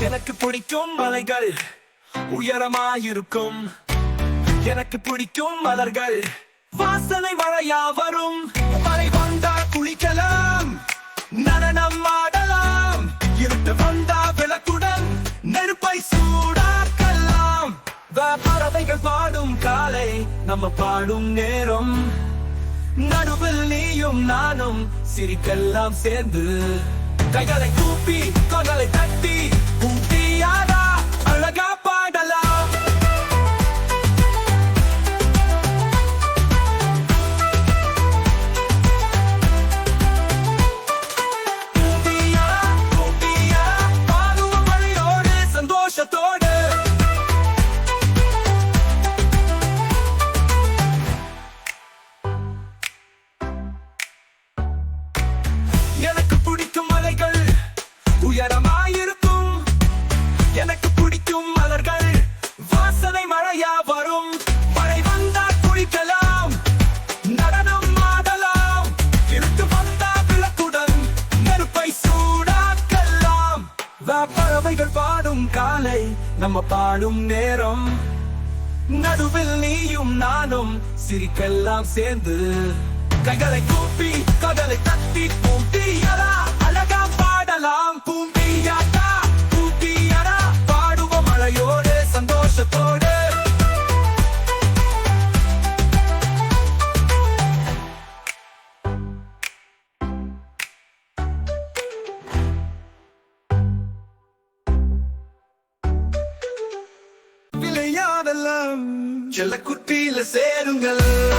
எனக்கு பிடிக்கும் மலைகள். உயரமாயிருக்கும். எனக்கு பிடிக்கும் மலர்கள். வாசனை மழையா வரும் மழை வந்தா குளிக்கலாம். நடனம் ஆடலாம். இருட்டு வந்தா விளக்குடன். நெருப்பை சூடாக்கலாம். பறவைகள் பாடும் காலை நம்ம பாடும் நேரம். நடுவில் நீயும் நானும் சிரிக்கெல்லாம் சேர்ந்து. கைகளை கூப்பி கொடலை தட்டி சந்தோஷத்தோடு எனக்கு பிடிக்கும் மலைகள் உயரமாயிருக்கும் எனக்கு பிடிக்கும் மலர்கள் வாசனை மழையா வரும். மழை வந்தால் குளிக்கலாம் நடனம் ஆடலாம். இருட்டு வந்தா விளக்குடன் நெருப்பை சூடாக்கலாம். பறவைகள் பார் காலை நம்ம பாடும் நேரம். நடுவில் நீயும் நானும் சிரிக்கெல்லாம் சேர்ந்து கைகளை விளையாடலாம் செல்ல குட்டியில சேருங்கள்.